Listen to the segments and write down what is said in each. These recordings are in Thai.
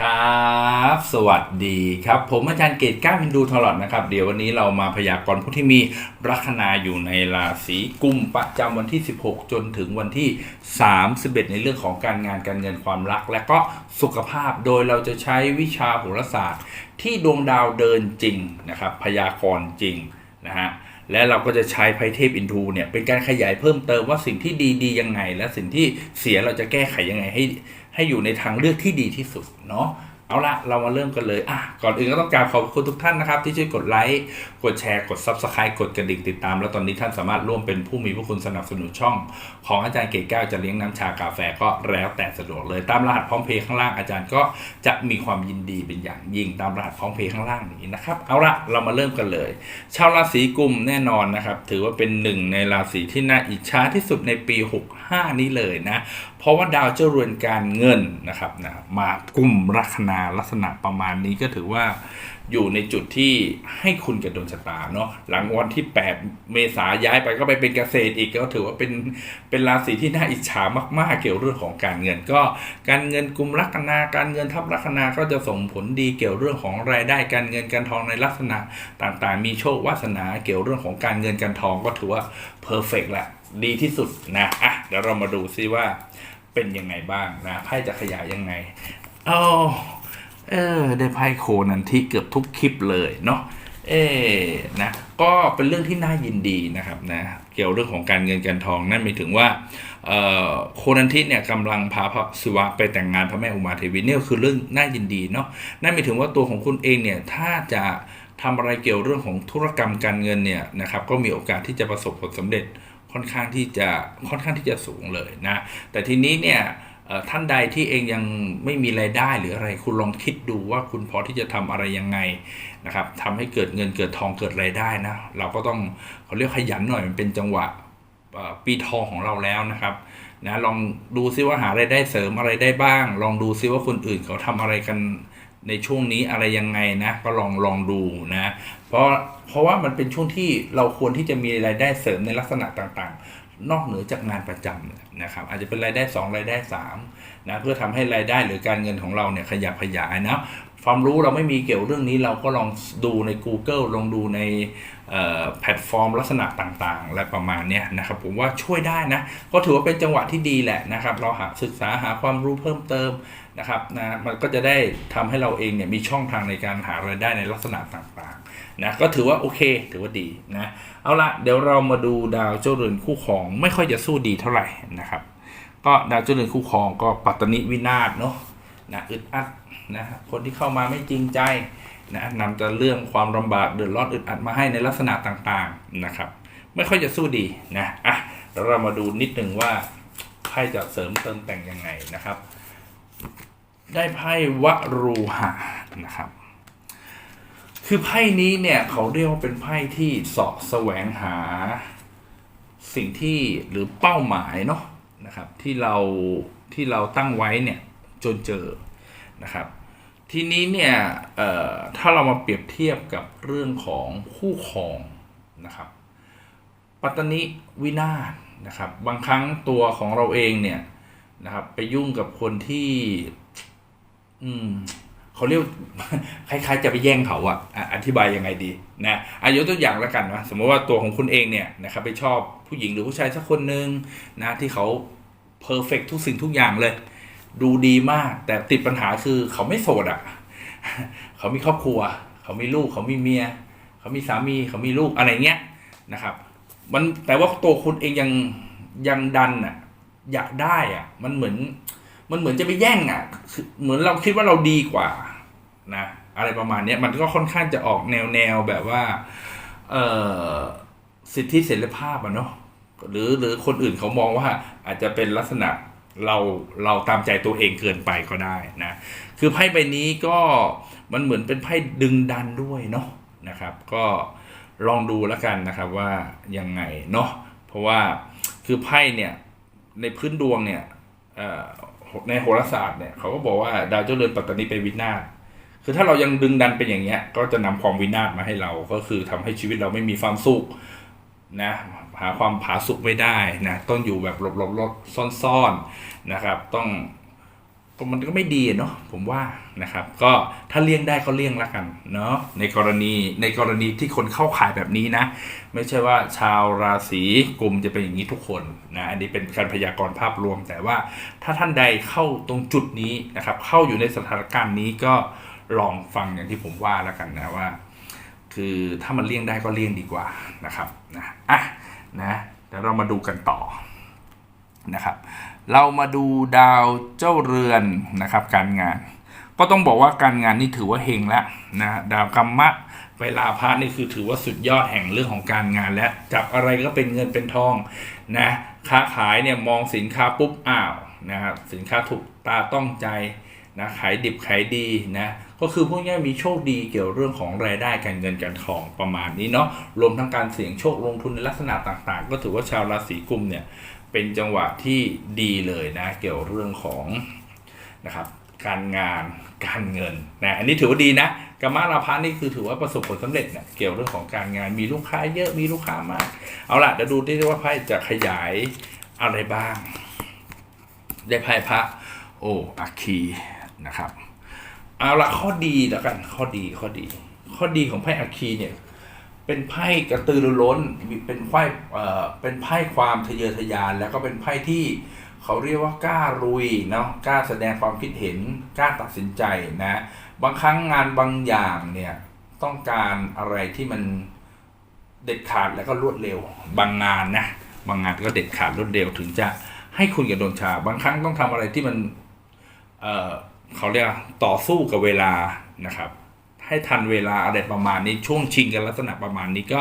ครับ สวัสดีครับ ผมอาจารย์เกตก้าวินดูทลอดนะครับ เดี๋ยววันนี้เรามาพยากรณ์ผู้ที่มีลัคนาอยู่ในราศีกุมประจำวันที่ 16 จนถึงวันที่ 31 ในเรื่องของการงานการเงินความรัก และก็สุขภาพ โดยเราจะใช้วิชาโหราศาสตร์ ที่ดวงดาวเดินจริงนะครับ พยากรณ์จริงนะฮะและเราก็จะใช้ไพเทพอินทูเนี่ยเป็นการขยายเพิ่มเติมว่าสิ่งที่ดีดียังไง และสิ่งที่เสียเราจะแก้ไขยังไงให้ ให้อยู่ในทางเลือกที่ดีที่สุดเนาะเอาละเรามาเริ่มกันเลยอะก่อนอื่นก็ต้องกราบขอบคุณทุกท่านนะครับ ที่ช่วยกดไลค์ กดแชร์ กด Subscribe กดกระดิ่งติดตาม แล้วตอนนี้ท่านสามารถร่วมเป็นผู้มีผู้คุณสนับสนุนช่อง ของอาจารย์เกศแก้วจะเลี้ยงน้ำชากาแฟก็แล้วแต่สะดวกเลยตามรหัสพร้อมเพย์ข้างล่างอาจารย์ก็จะมีความยินดีเป็นอย่างยิ่งตามรหัสพร้อมเพย์ข้างล่างนี้นะครับเอาละเรามาเริ่มกันเลย ชาวราศีกุมแน่นอนนะครับถือว่าเป็นหนึ่งในราศีที่น่าอิจฉาที่สุดในปี 65 นี้เลยนะเพราะว่าดาวเจ้าเรือนการเงินนะครับนะมากลุ่มลัคนาลักษณะประมาณนี้ก็ถือว่าอยู่ในจุดที่ให้คุณกับดวงชะตาเนาะหลังวันที่ 8 เมษาย้ายไปก็ไปเป็นเกษตรอีกก็ถือว่าเป็นเป็นราศีที่น่าอิจฉามากๆ เกี่ยวเรื่องของการเงิน ก็การเงินกลุ่มลัคนาการเงินทับลัคนาก็จะส่งผลดีเกี่ยวเรื่องของรายได้การเงินการทองในลักษณะต่างๆ มีโชควาสนาเกี่ยวเรื่องของการเงินการทองก็ถือว่าเพอร์เฟกแหละดีที่สุดนะอะเดี๋ยวเรามาดูซิว่า เป็นยังไงบ้างนะไพ่จะขยายยังไงเออเออได้ไพ่โคนันที่เกือบทุกคลิปเลยเนาะเออนะก็เป็นเรื่องที่น่ายินดีนะครับนะเกี่ยวเรื่องของการเงินการทองนั่นหมายถึงว่าเออโคนันทิเนี่ยกำลังพาพระศิวะไปแต่งงานพระแม่อุมาเทวีเนี่ยคือเรื่องน่ายินดีเนาะนั่นหมายถึงว่าตัวของคุณเองเนี่ยถ้าจะทำอะไรเกี่ยวเรื่องของธุรกรรมการเงินเนี่ยนะครับก็มีโอกาสที่จะประสบผลสำเร็จ ค่อนข้างที่จะค่อนข้างที่จะสูงเลยนะ แต่ทีนี้เนี่ยท่านใดที่เองยังไม่มีรายได้หรืออะไรคุณลองคิดดูว่าคุณพอที่จะทำอะไรยังไงนะครับทำให้เกิดเงินเกิดทองเกิดรายได้นะ เราก็ต้องเขาเรียกขยันหน่อยมันเป็นจังหวะปีทองของเราแล้วนะครับนะลองดูซิว่าหารายได้เสริมอะไรได้บ้าง ลองดูซิว่าคนอื่นเขาทำอะไรกัน ในช่วงนี้อะไรยังไงนะก็ลองลองดูนะเพราะเพราะว่ามันเป็นช่วงที่เราควรที่จะมีรายได้เสริมในลักษณะต่างๆ นอกเหนือจากงานประจำนะครับอาจจะเป็นรายได้ 2 รายได้3นะเพื่อทำให้รายได้หรือการเงินของเราเนี่ยขยับขยายนะความรู้เราไม่มีเกี่ยวเรื่องนี้เราก็ลองดูใน Google ลองดูใน แพลตฟอร์มลักษณะต่างๆ และประมาณนี้นะครับผมว่าช่วยได้นะ ก็ถือว่าเป็นจังหวะที่ดีแหละนะครับ เราหาศึกษาหาความรู้เพิ่มเติมนะครับนะมันก็จะได้ทำให้เราเองเนี่ยมีช่องทางในการหารายได้ในลักษณะต่างๆนะก็ถือว่าโอเค ถือว่าดีนะเอาละเดี๋ยวเรามาดูดาวเจ้าเรือนคู่ของไม่ค่อยจะสู้ดีเท่าไหร่นะครับ ก็ดาวเจ้าเรือนคู่ครองก็ปัตตนิวินาศเนาะ นะอึดอัดนะคนที่เข้ามาไม่จริงใจนะนำแต่เรื่องความลำบากเดือดร้อนอึดอัดมาให้ในลักษณะต่างๆนะครับ ไม่ค่อยจะสู้ดีนะอะเรามาดูนิดหนึ่งว่าไพ่จะเสริมเติมแต่งยังไงนะครับ ได้ไพ่วรูหะนะครับ คือไพ่นี้เนี่ยเขาเรียกว่าเป็นไพ่ที่สาะแสวงหาสิ่งที่หรือเป้าหมายเนาะนะครับที่เราที่เราตั้งไว้เนี่ย จนเจอนะครับ ทีนี้เนี่ยถ้าเรามาเปรียบเทียบกับเรื่องของคู่ครองนะครับ ปัตตนิวินาศนะครับ บางครั้งตัวของเราเองเนี่ยนะครับ ไปยุ่งกับคนที่ อืมเขาเรียกคล้ายๆ จะไปแย่งเขาอะอะอธิบายยังไงดีนะอายกตัวอย่างแล้วกันนะสมมติว่าตัวของคุณเองเนี่ยนะครับไปชอบผู้หญิงหรือผู้ชายสักคนหนึ่งนะที่เขาเพอร์เฟกทุกสิ่งทุกอย่างเลย ดูดีมาก แต่ติดปัญหาคือเขาไม่โสดอะเขามีครอบครัว เขามีลูก เขามีเมีย เขามีสามี เขามีลูกอะไรเงี้ยนะครับ มันแต่ว่าตัวคุณเองยังยังดันอะ อยากได้อะ มันเหมือน มันเหมือนจะไปแย่งอะเหมือนเราคิดว่าเราดีกว่า นะอะไรประมาณเนี้ยมันก็ค่อนข้างจะออกแนวแนวแบบว่า เออสิทธิเสรีภาพอะเนาะหรือหรือคนอื่นเขามองว่าอาจจะเป็นลักษณะ เราเราตามใจตัวเองเกินไปก็ได้นะ คือไพ่ใบนี้ก็มันเหมือนเป็นไพ่ดึงดันด้วยเนาะนะครับ ก็ลองดูแล้วกันนะครับว่ายังไงเนาะเพราะว่าคือไพ่เนี่ยในพื้นดวงเนี่ยในโหราศาสตร์เนี่ยเขาก็บอกว่าดาวเจ้าเรือนปัตตานีไปนวินาศคือถ้าเรายังดึงดันเป็นอย่างเงี้ยก็จะนำความวินาศมาให้เราก็คือทำให้ชีวิตเราไม่มีความสุข นะหาความผาสุกไม่ได้นะต้องอยู่แบบหลบๆๆซ่อนๆนะครับ ต้องมันก็ไม่ดีเนาะผมว่านะครับ ก็ถ้าเลี่ยงได้ก็เลี่ยงละกันเนาะในกรณีในกรณีที่คนเข้าขายแบบนี้นะ ไม่ใช่ว่าชาวราศีกุมจะเป็นอย่างนี้ทุกคนนะอันนี้เป็นการพยากรณ์ภาพรวม แต่ว่าถ้าท่านใดเข้าตรงจุดนี้นะครับ เข้าอยู่ในสถานการณ์นี้ก็ลองฟังอย่างที่ผมว่าแล้วกันนะว่า คือถ้ามันเลี่ยงได้ก็เลี่ยงดีกว่านะครับนะอะนะเดี๋ยวเรามาดูกันต่อนะครับ เรามาดูดาวเจ้าเรือนนะครับ การงาน ก็ต้องบอกว่าการงานนี่ถือว่าเฮงแล้วนะดาวกรรมะเวลาพระนี่คือถือว่าสุดยอดแห่งเรื่องของการงานแล้วจับอะไรก็เป็นเงินเป็นทองนะค้าขายเนี่ยมองสินค้าปุ๊บอ้าวนะครับสินค้าถูกตาต้องใจนะขายดิบขายดีนะ ก็คือพวกนี้มีโชคดีเกี่ยวเรื่องของรายได้การเงินการทองประมาณนี้เนาะรวมทั้งการเสี่ยงโชคลงทุนในลักษณะต่างๆ ก็ถือว่าชาวราศีกุมเนี่ยเป็นจังหวะที่ดีเลยนะ เกี่ยวเรื่องของนะครับการงานการเงินนะอันนี้ถือว่าดีนะกรรมะราพะนี่คือถือว่าประสบผลสำเร็จเนี่ยเกี่ยวเรื่องของการงานมีลูกค้าเยอะมีลูกค้ามาก เอาล่ะเดี๋ยวดูที่ว่าไพ่จะขยายอะไรบ้าง ได้ไพ่พระโอ้อาคีนะครับ เอาละข้อดีแล้วกัน ข้อดีข้อดี ข้อดีของไพ่อาคีเนี่ย เป็นไพ่กระตือรือร้นเป็นไพ่เอ่อเป็นไพ่ความทะเยอทะยาน แล้วก็เป็นไพ่ที่เขาเรียกว่ากล้าลุยเนาะกล้าแสดงความคิดเห็นกล้าตัดสินใจนะ บางครั้งงานบางอย่างเนี่ยต้องการอะไรที่มันเด็ดขาดแล้วก็รวดเร็ว บางงานนะบางงานก็เด็ดขาดรวดเร็วถึงจะให้คุณกับโดนชา บางครั้งต้องทำอะไรที่มันเอ่อ เขาเรียกต่อสู้กับเวลานะครับ ให้ทันเวลาอะไรประมาณนี้ช่วงชิงกันลักษณะประมาณนี้ก็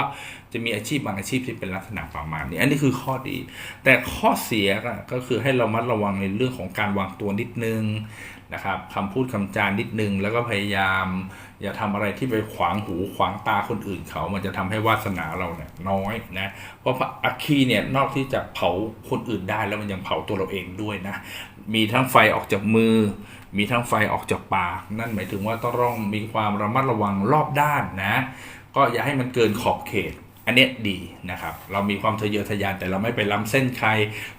จะมีอาชีพบางอาชีพที่เป็นลักษณะประมาณนี้ อันนี้คือข้อดี แต่ข้อเสียก็คือให้เรามัดระวังในเรื่องของการวางตัวนิดนึงนะครับคำพูดคำจานิดนึง แล้วก็พยายาม อย่าทำอะไรที่ไปขวางหูขวางตาคนอื่นเขา มันจะทำให้วาสนาเราเนี่ยน้อยนะ เพราะพระอัคคีเนี่ยนอกที่จะเผาคนอื่นได้แล้วมันยังเผาตัวเราเองด้วยนะ มีทั้งไฟออกจากมือ มีทั้งไฟออกจากปากนั่นหมายถึงว่าต้องมีความระมัดระวังรอบด้านนะ ก็อย่าให้มันเกินขอบเขต อันเนี้ยดีนะครับ เรามีความทะเยอทะยานแต่เราไม่ไปล้ำเส้นใคร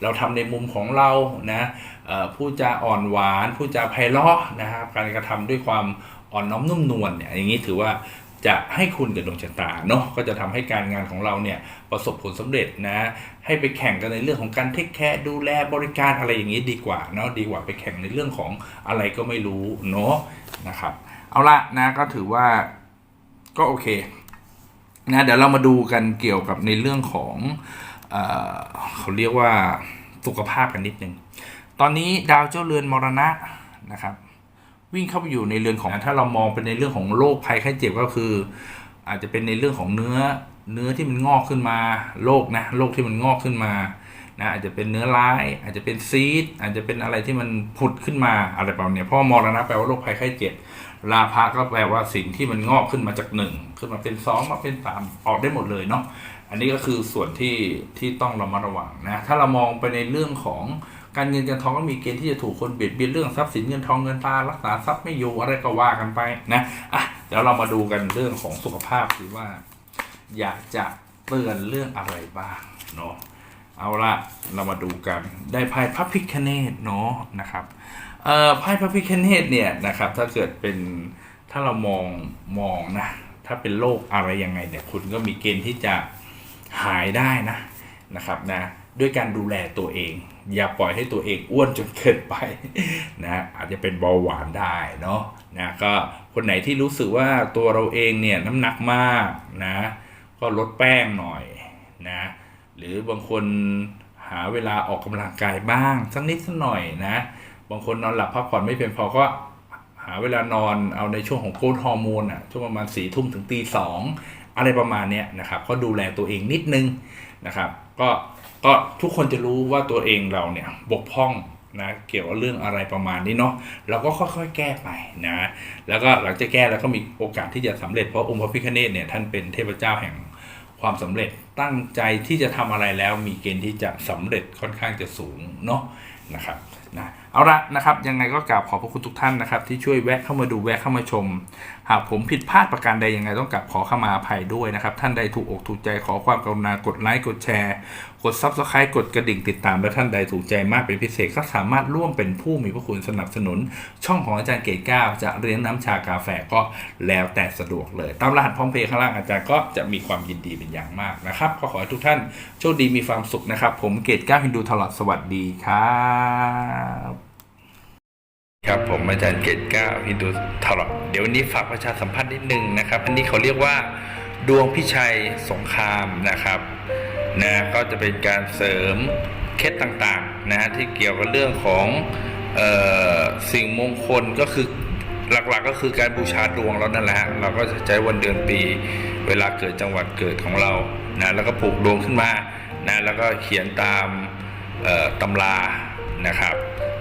เราทำในมุมของเรานะผู้จาอ่อนหวาน ผู้จาไพเราะนะครับ การกระทำด้วยความอ่อนน้อมนุ่มนวลเนี่ยอย่างนี้ถือว่า จะให้คุณกับดวงชะตาเนาะก็จะทำให้การงานของเราเนี่ยประสบผลสำเร็จนะ ให้ไปแข่งกันในเรื่องของการเทคแคร์ดูแลบริการอะไรอย่างนี้ดีกว่าเนาะดีกว่าไปแข่งในเรื่องของอะไรก็ไม่รู้เนาะนะครับ เอาละนะก็ถือว่าก็โอเคนะเดี๋ยวเรามาดูกันเกี่ยวกับในเรื่องของเออเขาเรียกว่าสุขภาพกันนิดนึงตอนนี้ดาวเจ้าเรือนมรณะนะครับ วิ่งเข้าไปอยู่ในเรือนของถ้าเรามองเป็นในเรื่องของโรคภัยไข้เจ็บก็คือ อาจจะเป็นในเรื่องของเนื้อเนื้อที่มันงอกขึ้นมาโรคนะโรคที่มันงอกขึ้นมานะอาจจะเป็นเนื้อร้าย อาจจะเป็นซีดอาจจะเป็นอะไรที่มันผุดขึ้นมาอะไรประมาณนี้เพราะว่ามรณะแปลว่าโรคภัยไข้เจ็บลาภะก็แปลว่าสิ่งที่มันงอกขึ้นมาจากหนึ่งขึ้นมาเป็นสองมาเป็นสามออกได้หมดเลยเนาะอันนี้ก็คือส่วนที่ที่ต้องระมัดระวังนะถ้าเรามองไปในเรื่องของ การเงินการทองก็มีเกณฑ์ที่จะถูกคนเบียดเบียนเรื่องทรัพย์สินเงินทองเงินตารักษาทรัพย์ไม่อยู่อะไรก็ว่ากันไปนะอะเดี๋ยวเรามาดูกันเรื่องของสุขภาพสิว่า อยากจะเตือนเรื่องอะไรบ้างเนาะเอาละเรามาดูกันได้ไพ่พระพิคเนตเนาะนะครับเอ่อไพ่พระพิคเนตเนี่ยนะครับถ้าเกิดเป็นถ้าเรามองมองนะถ้าเป็นโรคอะไรยังไงเนี่ยคุณก็มีเกณฑ์ที่จะหายได้นะนะครับนะ ด้วยการดูแลตัวเอง อย่าปล่อยให้ตัวเองอ้วนจนเกินไปนะอาจจะเป็นเบาหวานได้เนาะนะก็คนไหนที่รู้สึกว่าตัวเราเองเนี่ยน้ำหนักมากนะก็ลดแป้งหน่อยนะหรือบางคนหาเวลาออกกำลังกายบ้างสักนิดสักหน่อยนะบางคนนอนหลับพักผ่อนไม่เพียงพอก็หาเวลานอนเอาในช่วงของโกรทฮอร์โมนอะช่วงประมาณสี่ทุ่มถึงตีสองอะไรประมาณเนี้ยนะครับก็ดูแลตัวเองนิดนึงนะครับ ก็ ก็ทุกคนจะรู้ว่าตัวเองเราเนี่ยบกพร่องนะเกี่ยวกับเรื่องอะไรประมาณนี้เนาะเราก็ค่อยๆแก้ไปนะแล้วก็หลังจากแก้แล้วก็มีโอกาสที่จะสำเร็จเพราะองค์พระพิฆเนศเนี่ยท่านเป็นเทพเจ้าแห่งความสำเร็จตั้งใจที่จะทำอะไรแล้วมีเกณฑ์ที่จะสำเร็จค่อนข้างจะสูงเนาะนะครับนะเอาละนะครับยังไงก็กราบขอบพระคุณทุกท่านนะครับที่ช่วยแวะเข้ามาดูแวะเข้ามาชม หากผมผิดพลาดประการใดยังไงต้องกราบขอเข้ามาอภัยด้วยนะครับ ท่านใดถูกอกถูกใจขอความกรุณากดไลค์กดแชร์ กด Subscribe กดกระดิ่งติดตาม และท่านใดถูกใจมากเป็นพิเศษก็สามารถร่วมเป็นผู้มีพระคุณสนับสนุน ช่องของอาจารย์เกตเก้าจะเรียนน้ำชากาแฟก็แล้วแต่สะดวกเลย ตามรหัสพร้อมเพย์ข้างล่างอาจารย์ก็จะมีความยินดีเป็นอย่างมากนะครับก็ขอให้ทุกท่านโชคดีมีความสุขนะครับ ผมเกตเก้าฮินดูตลอดสวัสดีครับ ครับผมอาจารย์เกตเก้าฮินดูตลอดเดี๋ยววันนี้ฝากประชาสัมพันธ์นิดนึงนะครับ อันนี้เขาเรียกว่าดวงพิชัยสงครามนะครับนะก็จะเป็นการเสริมเคล็ดต่างๆนะที่เกี่ยวกับเรื่องของเออสิ่งมงคลก็คือหลักๆก็คือการบูชาดวงเรานั่นแหละ เราก็จะใช้วันเดือนปี เวลาเกิดจังหวัดเกิดของเรานะแล้วก็ผูกดวงขึ้นมานะแล้วก็เขียนตามตำรานะครับ